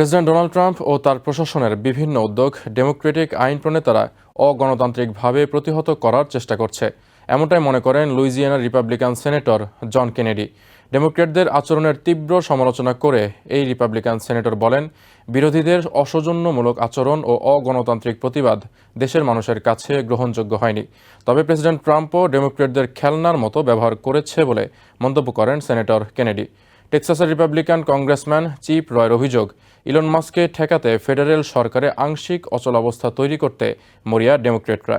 President Donald Trump ও তার প্রশাসনের বিভিন্ন উদ্যোগ ডেমোক্রেটিক আইন প্রণেতারা অগণতান্ত্রিকভাবে প্রতিহত করার চেষ্টা করছে। এমনটাই মনে করেন লুইজিয়ানার রিপাবলিকান সেনেটর জন কেনেডি। ডেমোক্রেটদের আচরণের তীব্র সমালোচনা করে এই রিপাবলিকান সেনেটর বলেন, বিরোধীদের অসৌজন্যমূলক আচরণ ও অগণতান্ত্রিক প্রতিবাদ দেশের মানুষের কাছে গ্রহণযোগ্য হয়নি। তবে প্রেসিডেন্ট ট্রাম্পও ডেমোক্রেটদের খেলনার মতো ব্যবহার করেছে বলে মন্তব্য করেন সেনেটর কেনেডি। টেক্সাসের রিপাবলিকান কংগ্রেসম্যান চিপ রয়ের অভিযোগ, ইলন মাস্ককে ঠেকাতে ফেডারেল সরকারে আংশিক অচলাবস্থা তৈরি করতে মরিয়া ডেমোক্রেটরা।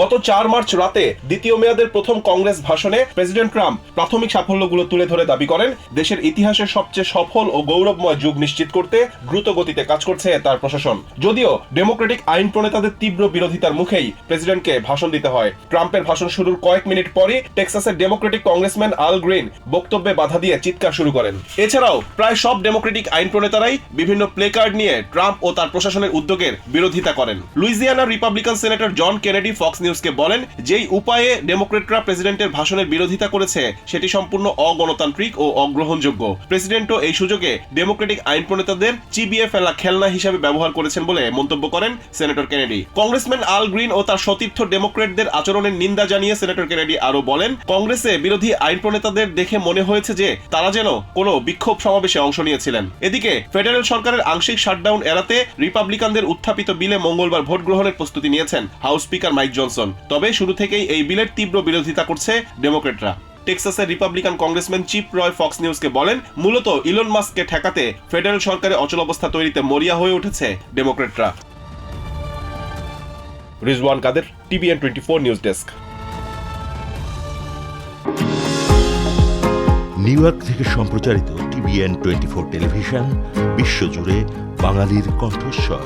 গত চার মার্চ রাতে দ্বিতীয় মেয়াদের প্রথম কংগ্রেস ভাষণে প্রেসিডেন্ট ট্রাম্প প্রাথমিক সাফল্যগুলো তুলে ধরে দাবি করেন, দেশের ইতিহাসের সবচেয়ে সফল ও গৌরবময় যুগ নিশ্চিত করতে দ্রুত গতিতে কাজ করছে তার প্রশাসন। যদিও ডেমোক্রেটিক আইন প্রণেতাদের তীব্র বিরোধিতার মুখেই প্রেসিডেন্টকে ভাষণ দিতে হয়। ট্রাম্পের ভাষণ শুরুর কয়েক মিনিট পরই টেক্সাসের ডেমোক্রেটিক কংগ্রেসম্যান আল গ্রিন বক্তব্যে বাধা দিয়ে চিৎকার শুরু করেন। এছাড়াও প্রায় সব ডেমোক্রেটিক আইন প্রণেতারাই বিভিন্ন প্লে কার্ড নিয়ে ট্রাম্প ও তার প্রশাসনের উদ্যোগের বিরোধিতা করেন। লুইজিয়ানার Republican senator John Kennedy, Fox নিউজকে বলেন, যেই উপায়ে ডেমোক্রেটরা প্রেসিডেন্টের ভাষণের বিরোধিতা করেছে, সেটি সম্পূর্ণ অগণতান্ত্রিক ও অগ্রহণযোগ্য। প্রেসিডেন্টও এই সুযোগে ডেমোক্রেটিক আইন প্রণেতাদের চিবিয়ে ফেলা খেলনা হিসাবে ব্যবহার করেছেন বলে মন্তব্য করেন senator Kennedy. Congressman Al Green ও তার সতীর্থ ডেমোক্রেটদের আচরণের নিন্দা জানিয়ে সেনেটর কেনেডি আরও বলেন, কংগ্রেসে বিরোধী আইন প্রণেতাদের দেখে মনে হয়েছে যে তারা যেন কোনো বিক্ষোভ সমাবেশে অংশ নিয়েছিলেন। এদিকে, ফেডারেল সরকারের আংশিক শাটডাউন এড়াতে রিপাবলিকানদের উত্থাপিত বিলে মঙ্গলবার ভোট গ্রহণের প্রস্তুতি নিয়েছেন হাউস স্পিকার মাইক জনসন। তবে শুরু থেকেই এই বিলের তীব্র বিরোধিতা করছে ডেমোক্রেটরা। টেক্সাসের Republican congressman Chip Roy Fox নিউজকে বলেন, মূলত ইলন মাস্ককে ঠেকাতে ফেডারেল সরকারে অচলাবস্থা তৈরিতে মরিয়া হয়ে উঠেছে ডেমোক্রেটরা। Rizwan Kader, TVN twenty four news desk. New York থেকে সম্প্রচারিত টিভিএন টোয়েন্টি ফোর টেলিভিশন, বিশ্বজুড়ে বাঙালির কণ্ঠস্বর।